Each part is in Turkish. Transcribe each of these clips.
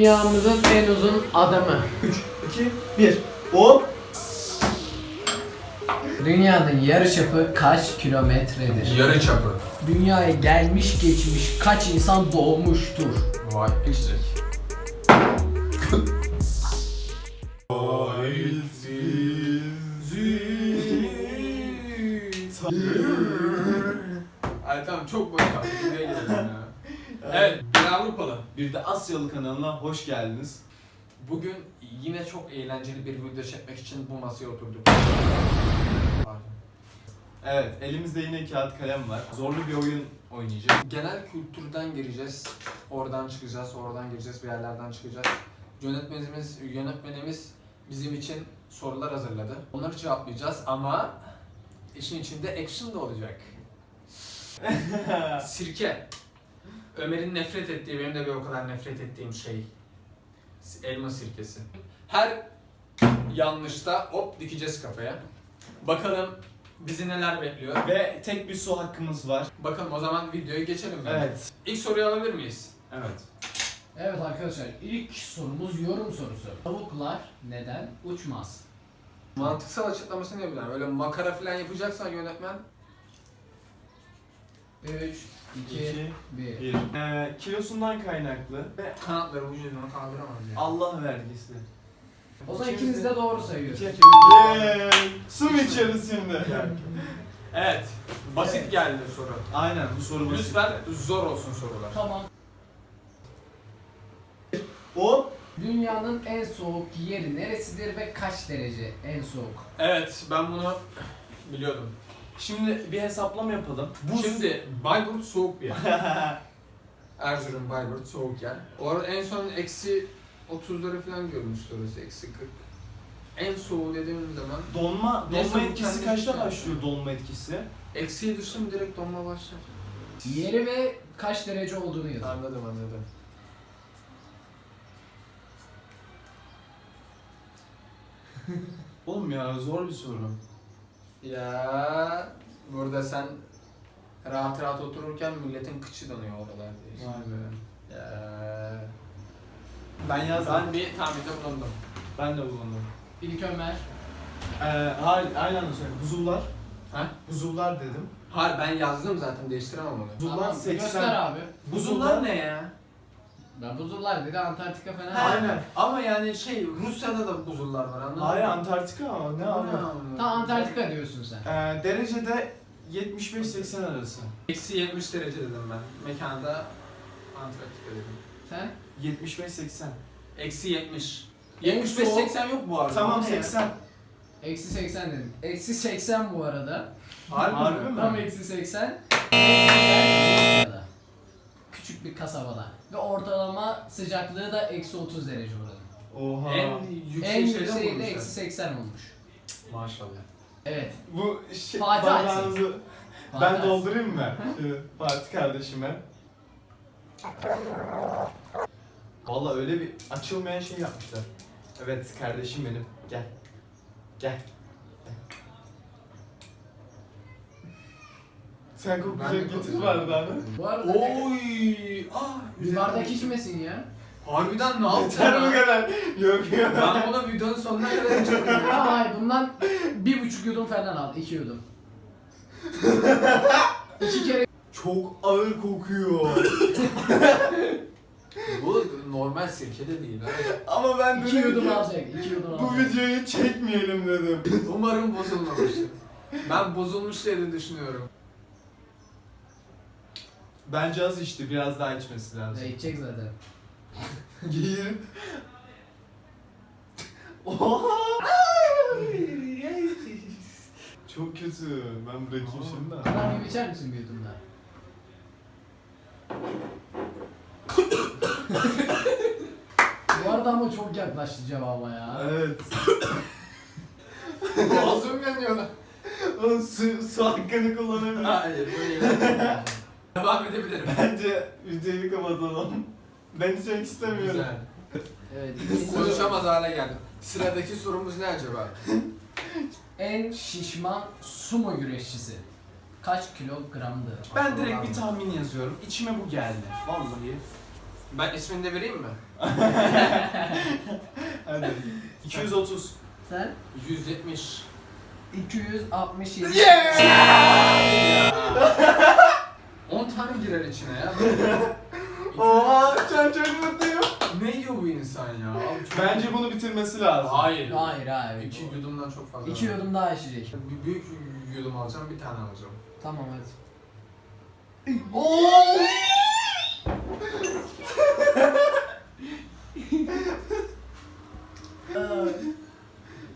Dünyamızın en uzun adamı. 2, 1. Hop. Dünyanın yarıçapı kaç kilometredir? Yarı çapı. Dünyaya gelmiş geçmiş kaç insan doğmuştur? Vay pislik. Ay tamam çok boş kaldı. Buraya gelelim ya. Evet, Avrupalı. Bir de Asyalı kanalına hoş geldiniz. Bugün yine çok eğlenceli bir video çekmek için bu masaya oturduk. Pardon. Evet, elimizde yine kağıt kalem var. Zorlu bir oyun oynayacağız. Genel kültürden gireceğiz. Oradan çıkacağız, oradan gireceğiz, bir yerlerden çıkacağız. Yönetmenimiz, yönetmenimiz bizim için sorular hazırladı. Onları cevaplayacağız ama işin içinde action da olacak. Sirke. Ömer'in nefret ettiği, benim de bir o kadar nefret ettiğim şey. Elma sirkesi. Her yanlışta hop dikeceğiz kafaya. Bakalım bizi neler bekliyor. Ve tek bir su hakkımız var. Bakalım o zaman videoya geçelim mi? Evet. İlk soruyu alabilir miyiz? Evet. Evet arkadaşlar ilk sorumuz yorum sorusu. Tavuklar neden uçmaz? Mantıksal açıklaması ne bileyim. Öyle makara falan yapacaksan yönetmen 3, 2, 2, 1. 1. Ee, kilosundan kaynaklı ve kanatları vücudunu kaldıramaz ya. Allah vergisi. O zaman ikiniz de doğru sayıyorsunuz. Yeee. Su mu içeriz şimdi? Evet. Basit geldi soru. Aynen bu soru basit. Lütfen zor olsun sorular. Tamam. Hop. Dünyanın en soğuk yeri neresidir ve kaç derece en soğuk? Evet ben bunu biliyordum. Şimdi bir hesaplama yapalım. Buz. Şimdi Bayburt soğuk bir yer. Erzurum, Bayburt soğuk yer. Orada en son eksi 30'ları falan görmüştü orası. Eksi 40. En soğuğu dediğim zaman donma, Neyse, donma bu etkisi kendi kaçta düşün. başlıyor donma etkisi? eksiye düştüm direkt donma başlar. Yeri ve kaç derece olduğunu yazın. Anladım anladım. Oğlum ya zor bir soru. Ya burada sen rahat rahat otururken milletin kıçı donuyor oralarda. işte. Vay be. Ya. Ben yazdım. Ben bir tahminde bulundum. Ben de bulundum. İlk Ömer. Ee, hayır, aynı anda söyle. Buzullar. Ha? Buzullar dedim. Hayır ben yazdım zaten değiştiremem onu. Buzullar Tamam, 80. Göster abi. Buzullar ne ya? Ben buzullar dedi Antarktika falan. Aynen. Ama yani şey Rusya'da da buzullar var anladın mı? Hayır Antarktika ama ne abi? Ta Antarktika diyorsun sen. Ee, derecede 75-80 arası. Eksi 70 derece dedim ben. Mekanda Antarktika dedim. Sen? 75-80. Eksi 70. En 75 soğuk- 80 yok bu arada. Tamam O ne ya? 80. Eksi 80 dedim. Eksi 80 bu arada. Harbi, Harbi mi? Tam eksi 80. Ben Rusya'da. Küçük bir kasabada. Ve sıcaklığı da eksi 30 derece oranın. Oha. En yüksek En şeyde yükseği de eksi 80 olmuş. Maşallah. Evet. Bu şey, Fatih bardağınızı ben Fatih doldurayım mı? Şu Fatih kardeşime. Valla öyle bir açılmayan şey yapmışlar. Evet kardeşim benim. Gel. Gel. Sen kokacak getir bardağını. Bu arada Oy! Ah! bir bardak içmesin ya. Harbiden ne yaptın Yeter bu ya? kadar. Yok yok. Ben bunu videonun sonuna kadar içiyorum. Ama hayır bundan bir buçuk yudum falan al. iki yudum. İki kere Çok ağır kokuyor. Bu normal sirke de değil. ha. Ama ben iki dedim yudum ki, alacak. iki yudum bu alacak. videoyu çekmeyelim dedim. Umarım bozulmamıştır. Ben bozulmuş diye düşünüyorum. Bence az içti. Biraz daha içmesi Ya lazım. içecek zaten. Giyir. Oha! Çok kötü. Ben bırakayım şimdi. de. Adam gibi içer misin bir yudum daha? Bu arada ama çok yaklaştı cevaba ya. Evet. Boğazım yanıyor lan. O su, su hakkını kullanabilir. Hayır böyle. Devam edebilirim. Bence videoyu kapatalım. Ben içmek istemiyorum. Güzel. Evet. ikinci soru. Konuşamaz hale geldim. Sıradaki sorumuz ne acaba? En şişman sumo güreşçisi. Kaç kilogramdı? Ben direkt bir tahmin yazıyorum. İçime bu geldi. Vallahi. Ben ismini de vereyim mi? Hadi. 230. Sen 170. 267. Yeah! 10 tane girer içine ya. Oha çok çok mutluyum. ne yiyor bu insan ya? Abi çok- Bence bunu bitirmesi lazım. Hayır. Hayır hayır. İki yudumdan çok fazla. İki yudum daha içecek. Bir büyük yudum alacağım, bir tane alacağım. Tamam hadi.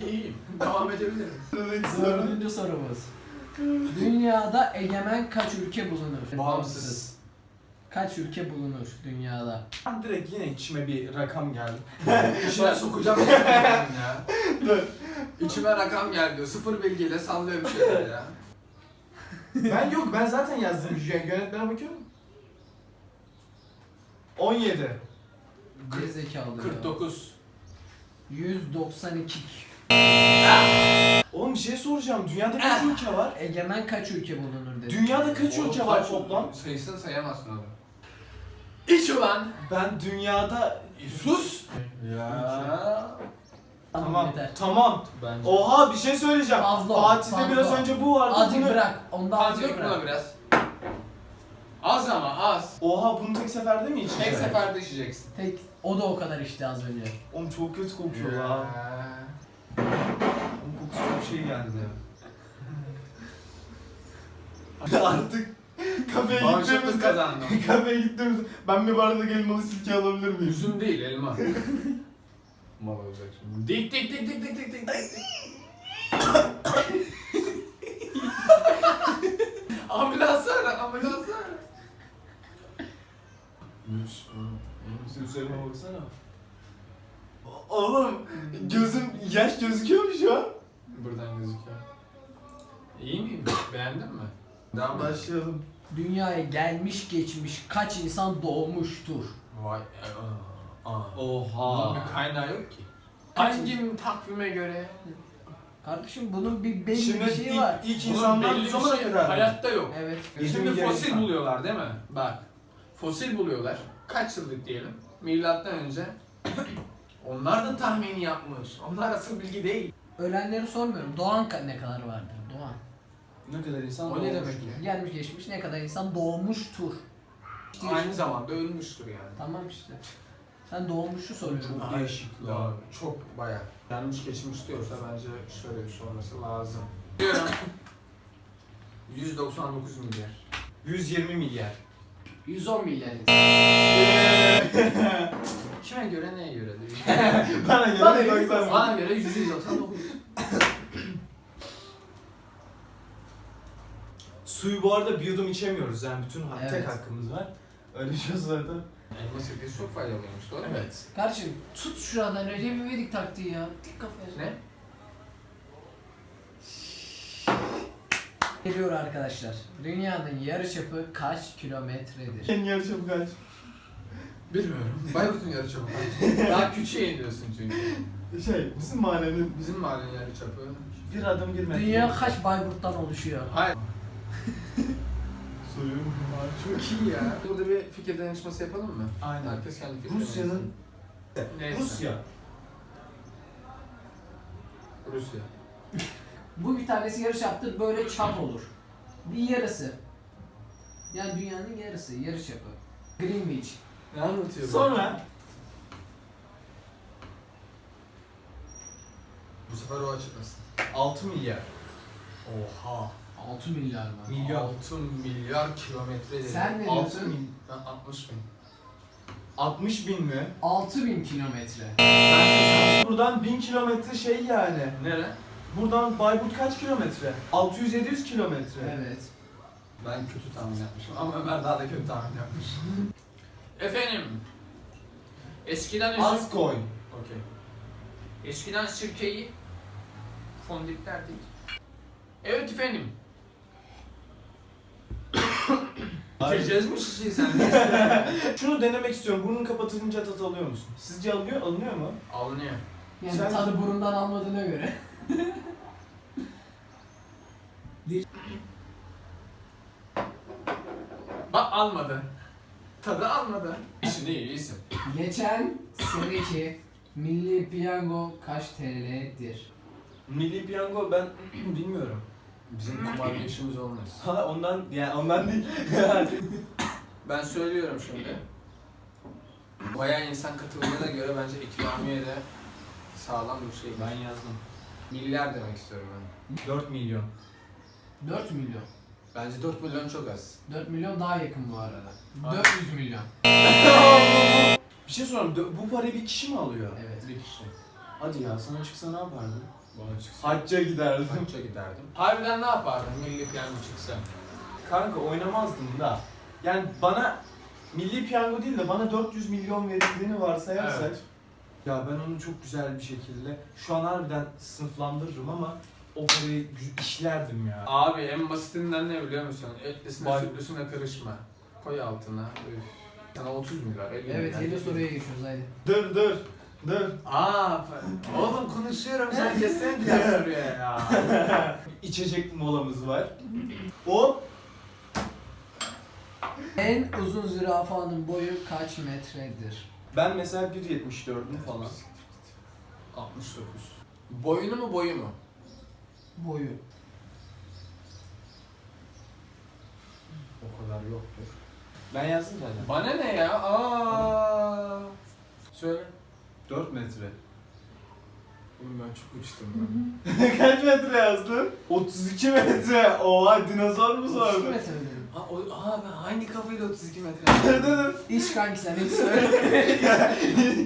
İyiyim. Devam edebilirim. Dördüncü sorumuz. Dünyada egemen kaç ülke bulunur? Bağımsız. Kaç ülke bulunur dünyada? Ben direkt yine içime bir rakam geldi. İçine sokacağım ya. Dur. İçime rakam geldi. Sıfır bilgiyle sallıyor bir şeyler ya. Ben yok ben zaten yazdım. Yö- Yönetmene bakıyorum. 17. Gerizekalı ya. 49. 192. Oğlum bir şey soracağım. Dünyada kaç ülke var? Egemen kaç ülke bulunur dedi. Dünyada kaç Oğlum ülke var toplam? Sayısını sayamazsın oğlum. İç ulan. Ben dünyada... Sus. Ya. Tamam. yeter. Tamam. Bence. Oha bir şey söyleyeceğim. Fazla o, Fatih'te fazla. biraz önce bu vardı. Azıcık bunu- bırak. Onu da Az azıcık yok bırak. buna biraz. Az ama az. Oha bunu tek seferde mi içeceğiz? Tek seferde içeceksin. Tek o da o kadar işte az önce. Oğlum çok kötü kokuyor ya. Şey geldi. Artık kafeye Bağışıklık gittiğimizde kazandım. kafeye gittiğimizde ben bir bardak elmalı sirke alabilir miyim? Üzüm değil elma. Mal olacak şimdi. Dik dik dik dik dik dik dik dik. ambulans ara, ambulans ara. Sen üzerime baksana. Oğlum gözüm yaş gözüküyor mu şu an? Buradan gözüküyor. İyi miyim? Beğendin mi? Baş. Başlayalım. Dünyaya gelmiş geçmiş kaç insan doğmuştur? Vay. Aa, aa. Bunun Oha. bir kaynağı yok ki. Kaç- Hangi takvime göre? Kardeşim bunun bir belli Şimdi bir şeyi ilk, var. ilk Bunun insanlar bu bir zamana şey kadar. Hayatta yok. Evet. Yedi Şimdi milyar fosil insan. buluyorlar değil mi? Bak. Fosil buluyorlar. Kaç yıllık diyelim? Milattan önce. Onlar da tahmini yapmış. Onlar asıl bilgi değil. Ölenleri sormuyorum. Doğan ka- ne kadar vardır? Doğan. Ne kadar insan O ne demek ya? Gelmiş geçmiş ne kadar insan doğmuştur. İşte Aynı zamanda ölmüştür yani. Tamam işte. Sen doğmuşu soruyorsun. Çok değişik Ya, çok baya. Gelmiş geçmiş diyorsa bence şöyle bir şey olması lazım. Diyorum. 199 milyar. 120 milyar. 110 milyar insan. Kime göre neye göre değil. Bana göre Bana 90 Bana göre 199. Suyu bu arada bir yudum içemiyoruz yani bütün hak- Evet. tek hakkımız var. Öyle bir şey zaten. Elma sirkesi çok faydalıymış doğru mu? Kardeşim tut şuradan Recep İvedik taktiği ya. Dik kafaya. Ne? Geliyor arkadaşlar. Dünyanın yarıçapı kaç kilometredir? En yarışı bu kaç? Bilmiyorum. Bayburt'un yarıçapı kaç? Daha küçüğe iniyorsun çünkü. Şey bizim mahallenin Bizim mahallenin yarıçapı. bir adım bir metre. Dünya kaç Bayburt'tan oluşuyor? Hayır. Suyu. Çok iyi ya. Burada bir fikir danışması yapalım mı? Aynen. Herkes kendi fikrini Rusya'nın Neyse. Rusya. Rusya. Bu bir tanesi yarıçaptır böyle çap olur. Bir yarısı. Yani dünyanın yarısı, yarıçapı. Greenwich. Ne anlatıyor bu? Sonra Bu sefer o açıklasın. 6 milyar. Oha. 6 milyar mı? Milyon. 6 milyar kilometre dedi. Sen ne 6 diyorsun? bin. Ben 60 bin. 60 bin mi? 6000 kilometre. Ben Buradan 1000 kilometre şey yani. Nere? Buradan Bayburt kaç kilometre? 600-700 kilometre. Evet. Ben kötü tahmin yapmışım ama Ömer daha da kötü tahmin yapmış. Efendim. Eskiden üzüm... Az koy. Okey. Eskiden sirkeyi fondip derdik. Evet efendim. Bitireceğiz mi şişeyi sen? Şunu denemek istiyorum. Burnun kapatılınca tat alıyor musun? Sizce alıyor, alınıyor mu? Alınıyor. Yani Sen- tadı burundan almadığına göre. Bak almadı. Tadı almadı. İyisin iyi iyisin. Geçen seneki Milli Piyango kaç TL'dir? Milli piyango ben bilmiyorum. Bizim kumarla işimiz olmaz. Ha ondan yani ondan değil. Ben söylüyorum şimdi. Bayağı insan katıldığına göre bence ikramiye de sağlam bir şey. ben yazdım. Milyar demek istiyorum ben. 4 milyon. 4 milyon. Bence 4 milyon çok az. 4 milyon daha yakın bu arada. Aynen. 400 milyon. Bir şey sorayım. dö- Bu parayı bir kişi mi alıyor? Evet bir kişi. Hadi ya sana çıksa ne yapardın? Bana çıksa. Hacca giderdim. Hacca giderdim. Harbiden ne yapardın milli piyango çıksa? Kanka oynamazdım da. Yani bana milli piyango değil de bana 400 milyon verildiğini varsayarsak Evet. ya ben onu çok güzel bir şekilde şu an harbiden sınıflandırırım ama o parayı işlerdim ya. Abi en basitinden ne biliyor musun? Etlisine Vay. sütlüsüne karışma. Koy altına. Üf. Sana 30 milyar, 50 Evet milyar. yeni soruya geçiyoruz haydi. Dur dur dur. Aa, oğlum konuşuyorum sen kesin diğer soruya ya. İçecek molamız var. Hop. En uzun zürafanın boyu kaç metredir? Ben mesela 1.74'üm falan. 69. Boyunu mu boyu mu? Boyu. O kadar yoktur. Ben yazdım zaten. Bana ne ya? Aa. Söyle. 4 metre. Oğlum ben çok uçtum ben. Kaç metre yazdın? 32 metre. Oha dinozor mu 32 sordun? metre mi dedim? Aa, o, aa ben hangi kafayla 32 metre? Dur. İş kanki sen hiç söyle.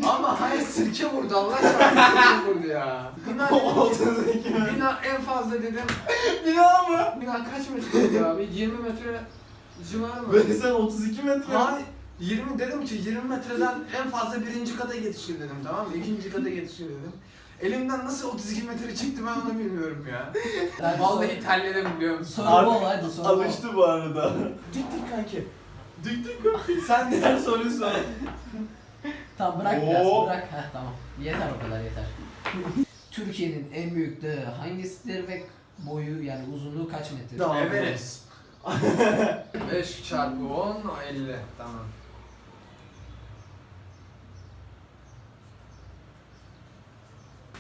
Ama hayır sirke vurdu Allah aşkına sirke vurdu ya. Bina, 32 metre. bina en fazla dedim. Bina mı? Bina kaç metre ya? Bir 20 metre civarı mı? Böyle sen 32 metre. Hayır. 20 dedim ki 20 metreden en fazla birinci kata yetişir dedim tamam mı? İkinci kata yetişir dedim. Elimden nasıl 32 metre çıktı ben onu bilmiyorum ya. Ben Vallahi terledim biliyor musun? Soru Artık bol hadi soru. Alıştı bu arada. Dik dik kanki. Dik dik kanki. Sen diğer soruyu sor. Tamam bırak biraz Oo. bırak. Heh tamam. Yeter o kadar yeter. Türkiye'nin en büyük dağı hangisidir ve boyu yani uzunluğu kaç metre? Dağ. Everest. 5 çarpı 10 50 tamam.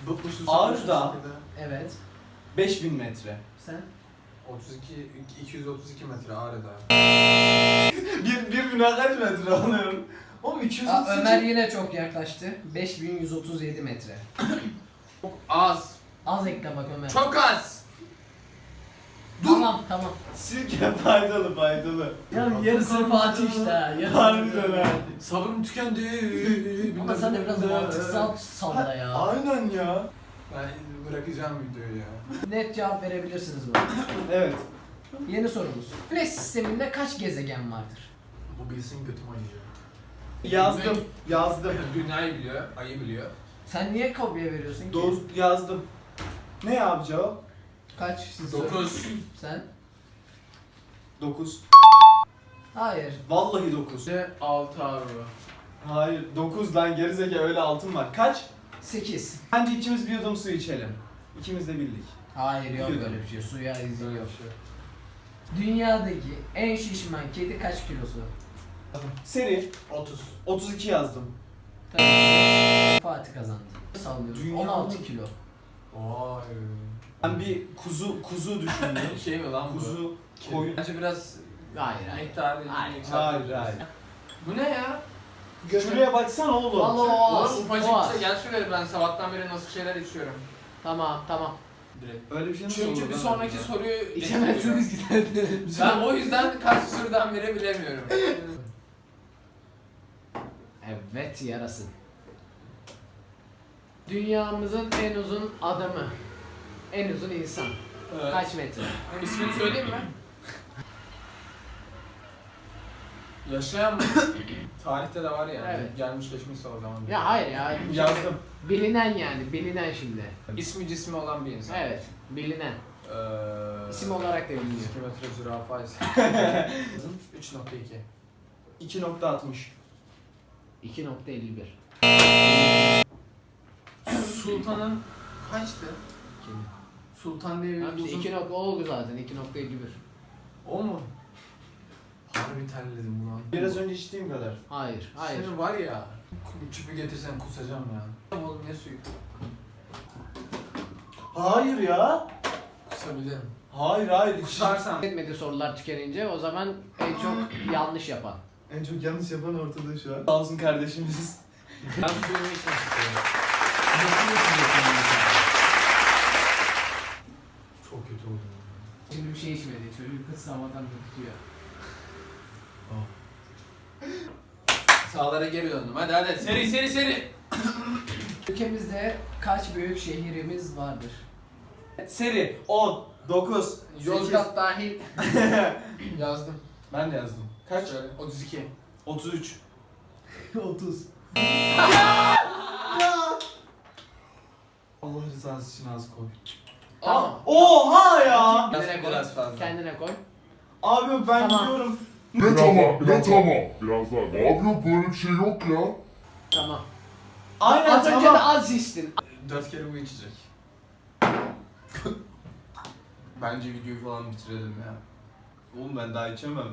Bu bu Dağı. şekilde. Evet. 5000 metre. Sen? 32 232 metre Ağrı Dağı. Bir, bir bina kaç metre alıyorum? Oğlum 232. Aa, Ömer yine çok yaklaştı. 5137 metre. Çok az. Az ekle bak Ömer. Çok az. Tamam tamam. Sirke faydalı faydalı. Ya yarısı Fatih işte. ha, yarısı- Harbiden ha. Sabrım tükendi. Ama sen de biraz mantıksal salla ya. Aynen ya. Ben bırakacağım videoyu ya. Net cevap verebilirsiniz buna. Evet. Yeni sorumuz. Güneş sisteminde kaç gezegen vardır? Bu bilsin götüm acıyor. Yazdım. Yazdım. Dünyayı biliyor, ayı biliyor. Sen niye kopya veriyorsun ki? Doğru yazdım. Ne abi cevap? Kaç? Siz söyleyin. 9. Sen? 9. Hayır. Vallahi 9. İşte 6 abi. Hayır 9 lan gerizekalı öyle altın var. Kaç? 8. Bence ikimiz bir yudum su içelim. İkimiz de bildik. Hayır yok böyle bir şey. Suya izin Böyle yok. şey. Dünyadaki en şişman kedi kaç kilosu? Seri 30. 32 yazdım. Tabii ki Fatih kazandı. Sallıyorum. Dünya 16 mı? kilo. Vay. Ben bir kuzu kuzu düşündüm. Şey mi lan bu? kuzu koyun. Bence biraz Hayır hayır. miktarı Hayır, hayır, hayır. Bu ne ya? Şuraya baksana oğlum. Vallahi o az. Oğlum ufacık o bir az. şey. Gel şuraya ben sabahtan beri nasıl şeyler içiyorum. Tamam tamam. Direkt. Öyle bir şey nasıl Çünkü olur bir lan sonraki acaba? soruyu İçemezsiniz ki. Ben o yüzden kaç sorudan beri bilemiyorum. evet yarasın. Dünyamızın en uzun adamı. En uzun insan. Evet. Kaç metre? İsmini söyleyeyim mi? Yaşayan mı? Tarihte de var yani. Evet. Gelmiş geçmişse o zaman. Ya hayır ya. Yazdım. Bilinen yani. Bilinen şimdi. İsmi cismi olan bir insan. Evet. Bilinen. Ee, İsim olarak da biliniyor. 2 metre zürafa ise. 3.2 2.60. 2.51. Sultan'ın kaçtı? Sultan diye bir Tamam işte uzun... 2 nokta oldu zaten 2.51. O mu? Harbi terledim ulan. Biraz önce içtiğim kadar. Hayır, hayır. Senin var ya. Bu çüpü getirsen kusacağım ya. Oğlum ne suyu? Hayır ya. Kusabilirim. Hayır hayır. içi- Kusarsan. Etmedi sorular tükenince o zaman en çok yanlış yapan. En çok yanlış yapan ortada şu an. Sağ olsun kardeşimiz. Ben suyumu içmek istiyorum. Nasıl içeceksin mesela? Çok kötü oldu. Şimdi bir şey içmedi. Çocuk kız havadan tutuyor. Sağlara geri döndüm. Hadi hadi. Seri seri seri. Ülkemizde kaç büyük şehrimiz vardır? Seri 10, 9, Yozgat dahil. Yazdım. Ben de yazdım. Kaç? Şöyle. 32. 33. 30. Allah rızası için az koy. Oha ya! Kendine koy. Biraz fazla. Kendine koy. Abi ben Tamam. gidiyorum. Ne tamam, ne tamam. Biraz daha. Yapıyor böyle bir şey yok ya. Tamam. Aynen Az önce de tamam. az içtin. Dört kere bu içecek. Bence videoyu falan bitirelim ya. Oğlum ben daha içemem.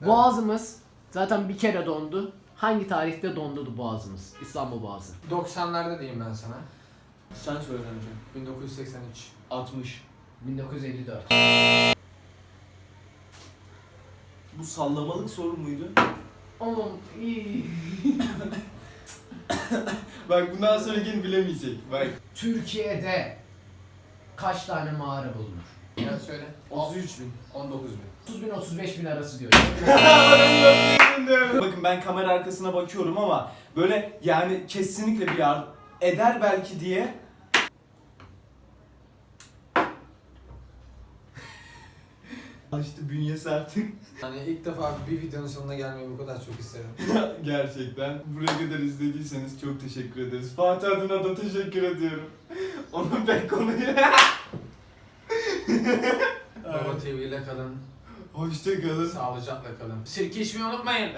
Boğazımız zaten bir kere dondu. Hangi tarihte dondu boğazımız? İstanbul Boğazı. 90'larda diyeyim ben sana. Sen söyle önce. 1983. 60. 1954. Bu sallamalık soru muydu? Oğlum iyi. Bak bundan sonrakini bilemeyecek. Bak. Türkiye'de kaç tane mağara bulunur? Biraz söyle. 33 bin. 19 bin. 30 bin 35 bin arası diyor. Bakın ben kamera arkasına bakıyorum ama böyle yani kesinlikle bir yar eder belki diye işte bünyesi artık Yani ilk defa bir videonun sonuna gelmeyi bu kadar çok isterim. gerçekten buraya kadar izlediyseniz çok teşekkür ederiz. Fatih adına da teşekkür ediyorum. Onun pek konuyu. Baba TV ile kalın. Hoşça kalın. Sağlıcakla kalın. Sirke içmeyi unutmayın.